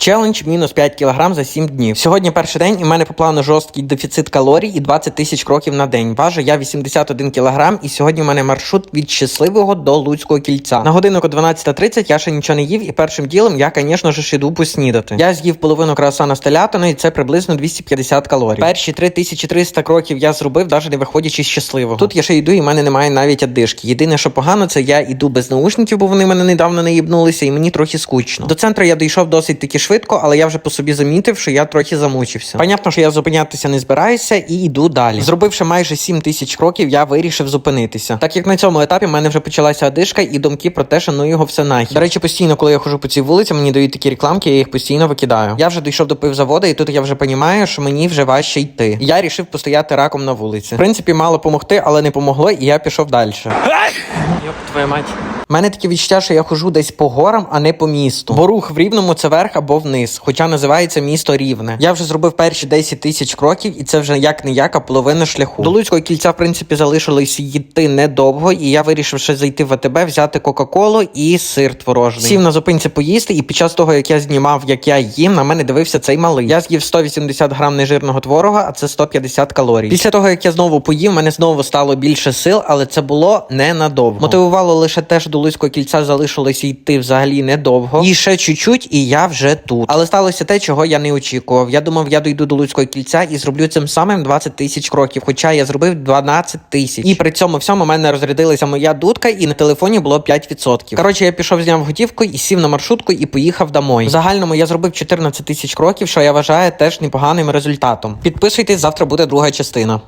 Челендж мінус 5 кг за 7 днів. Сьогодні перший день, і в мене по плану жорсткий дефіцит калорій і 20 тисяч кроків на день. Важу я 81 кг, і сьогодні у мене маршрут від щасливого до Луцького кільця. На годинку 12.30 я ще нічого не їв, і першим ділом я, звісно ж, іду поснідати. Я з'їв половину круасана з телятиною, і це приблизно 250 калорій. Перші 3300 кроків я зробив, навіть не виходячи з щасливого. Тут я ще йду, і в мене немає навіть одишки. Єдине, що погано, це я йду без наушників, бо вони мене недавно не їбнулися, і мені трохи скучно. До центру я дійшов досить таки але я вже по собі замітив, що я трохи замучився. Понятно, що я зупинятися не збираюся і йду далі. Зробивши майже 7 тисяч кроків, я вирішив зупинитися. Так як на цьому етапі в мене вже почалася одишка і думки про те, що ну його все нахід. До речі, постійно, коли я хожу по цій вулиці, мені дають такі рекламки, я їх постійно викидаю. Я вже дійшов до пивзавода, і тут я вже розумію, що мені вже важче йти. Я рішив постояти раком на вулиці. В принципі, мало помогти, але не помогло, і я пішов далі. Йоп, твоя мать. Мене таке відчуття, що я хожу десь по горам, а не по місту. Бо рух в рівному це верх або вниз, хоча називається місто рівне. Я вже зробив перші 10 тисяч кроків, і це вже як не як, половина шляху. До Луцького кільця, в принципі, залишилось йти недовго, і я вирішив ще зайти в АТБ, взяти Кока-Колу і сир творожний. Сів на зупинці поїсти, і під час того, як я знімав, як я їм, на мене дивився цей малий. Я з'їв 180 грам нежирного творога, а це 150 калорій. Після того, як я знову поїв, мене знову стало більше сил, але це було ненадовго. Мотивувало лише те, що до Луцького кільця залишилося йти взагалі недовго. І ще чуть-чуть, і я вже тут. Але сталося те, чого я не очікував. Я думав, я дойду до Луцького кільця і зроблю цим самим 20 тисяч кроків. Хоча я зробив 12 тисяч. І при цьому всьому в мене розрядилася моя дудка, і на телефоні було 5%. Коротше, я пішов, зняв готівку і сів на маршрутку і поїхав домой. В загальному я зробив 14 тисяч кроків, що я вважаю теж непоганим результатом. Підписуйтесь, завтра буде друга частина.